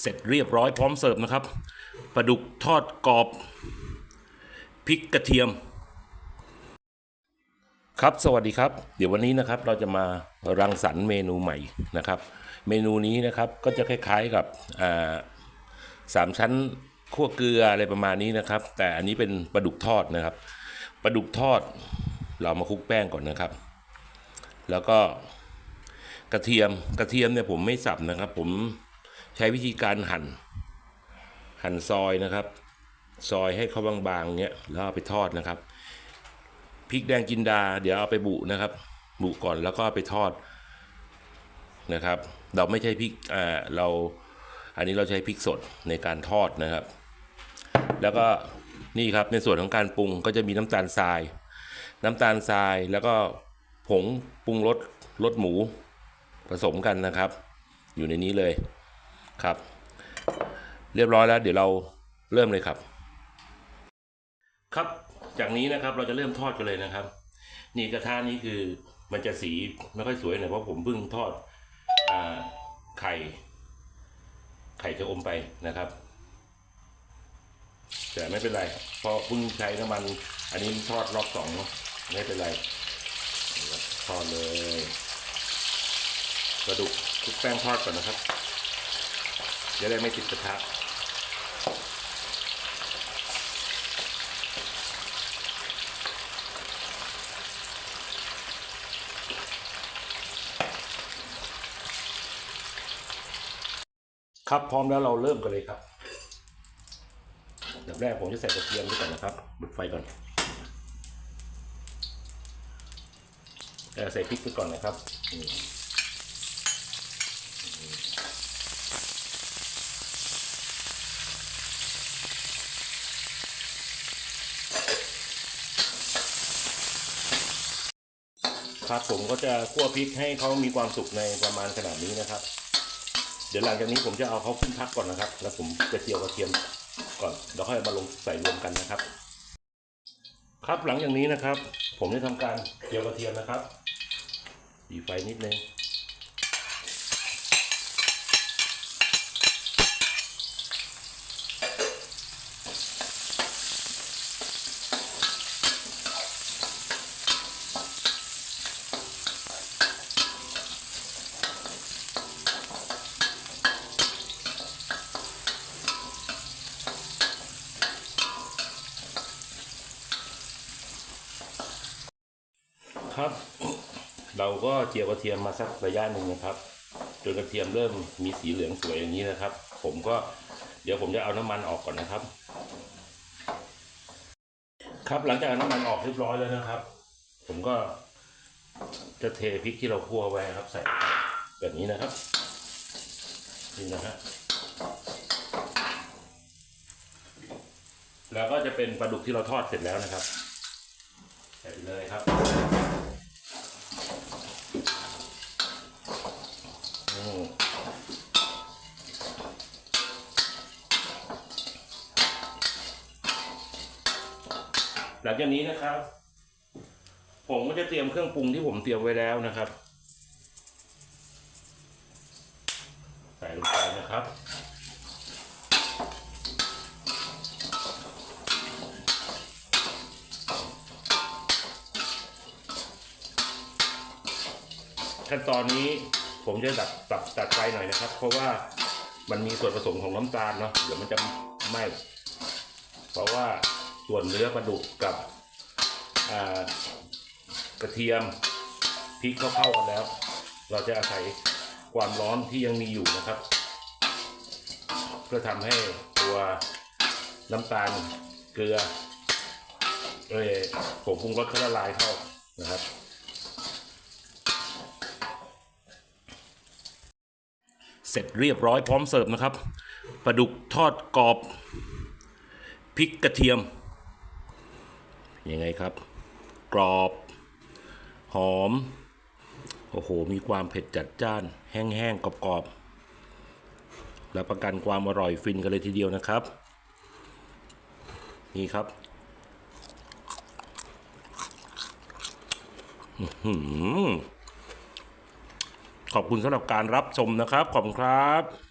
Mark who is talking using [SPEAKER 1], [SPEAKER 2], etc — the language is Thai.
[SPEAKER 1] เสร็จเรียบร้อยพร้อมเสิร์ฟนะครับปลาดุกทอดกรอบพริกกระเทียม ครับสวัสดีครับ เดี๋ยววันนี้นะครับเราจะมารังสรรค์เมนูใหม่นะครับ เมนูนี้นะครับก็จะคล้ายๆกับสามชั้นคั่วเกลืออะไรประมาณนี้นะครับ แต่อันนี้เป็นปลาดุกทอดนะครับปลาดุกทอดเรามาคลุกแป้งก่อนนะครับ แล้วก็กระเทียมกระเทียมเนี่ยผมไม่สับนะครับ ผม ใช้วิธีการหั่น หั่นซอยนะครับ ซอยให้เขาบางๆเนี้ยแล้วเอาไปทอดนะครับพริกแดงจินดา เดี๋ยวเอาไปบุนะครับ บุก่อนแล้วก็ไปทอดนะครับ เราไม่ใช่พริกอ่าเราอันนี้เราใช้พริกสดในการทอดนะครับ แล้วก็นี่ครับในส่วนของการปรุงก็จะมีน้ำตาลทราย น้ำตาลทรายแล้วก็ผงปรุงรสรสหมูผสมกันนะครับ อยู่ในนี้เลย ครับ เรียบร้อยแล้วเดี๋ยวเราเริ่มเลยครับ ครับจากนี้นะครับเราจะเริ่มทอดกันเลยนะครับ นี่กระทะนี้คือมันจะสีไม่ค่อยสวยหน่อยเพราะผมเพิ่งทอดอาไข่ ไข่จะอมไปนะครับ แต่ไม่เป็นไรเพราะเพิ่งใช้น้ำมัน อันนี้ทอดรอบสองเนอะไม่เป็นไรทอดเลยกระดูกคลุกแป้งทอดก่อนนะครับ จะได้ไม่ติดกระทะครับพร้อมแล้วเราเริ่มกันเลยครับดับแรกผมจะใส่กระเทียมด้วยก่อนนะครับบุดไฟก่อนเอ่ใส่พริกไปก่อนนะครับ นี่ครับ ผมก็จะคั่วพริกให้เขามีความสุกในประมาณขนาดนี้นะครับ เดี๋ยวหลังจากนี้ผมจะเอาเขาขึ้นพักก่อนนะครับ แล้วผมจะเจียวกระเทียมก่อนแล้วค่อยมาลงใส่รวมกันนะครับ ครับหลังจากนี้นะครับ ผมจะทำการเจียวกระเทียมนะครับดีไฟนิดนึง ครับ เราก็เจียวกระเทียมมาสักระยะหนึ่งนะครับจนกระเทียมเริ่มมีสีเหลืองสวยอย่างนี้นะครับ ผมก็เดี๋ยวผมจะเอาน้ำมันออกก่อนนะครับ ครับหลังจากน้ำมันออกเรียบร้อยแล้วนะครับ ผมก็จะเทพริกที่เราคั่วไว้ครับใส่แบบนี้นะครับนี่นะฮะแล้วก็จะเป็นปลาดุกที่เราทอดเสร็จแล้วนะครับใส่ไปเลยครับ อืม หลังจากนี้นะครับ ผมก็จะเตรียมเครื่องปรุงที่ผมเตรียมไว้แล้วนะครับ ใส่ลงไปนะครับขั้นตอนนี้ผมจะดับตัดตัดไฟหน่อยนะครับ เพราะว่ามันมีส่วนผสมของน้ำตาลเนาะเดี๋ยวมันจะไหม้เพราะว่า ส่วนเนื้อปลาดุกกับกระเทียมพริกเข้าเข้ากันแล้ว เราจะอาศัยความร้อนที่ยังมีอยู่นะครับ เพื่อทำให้ตัวน้ำตาลเกลือเออผงปรุงรสเขาละลายเข้านะครับ เสร็จเรียบร้อยพร้อมเสิร์ฟนะครับปลาดุกทอดกรอบพริกกระเทียม ยังไงครับ กรอบ หอม โอ้โห มีความเผ็ดจัดจ้าน แห้งๆ กรอบๆรับประกันความอร่อยฟินกันเลยทีเดียวนะครับ นี่ครับขอบคุณสำหรับการรับชมนะครับ ขอบคุณครับ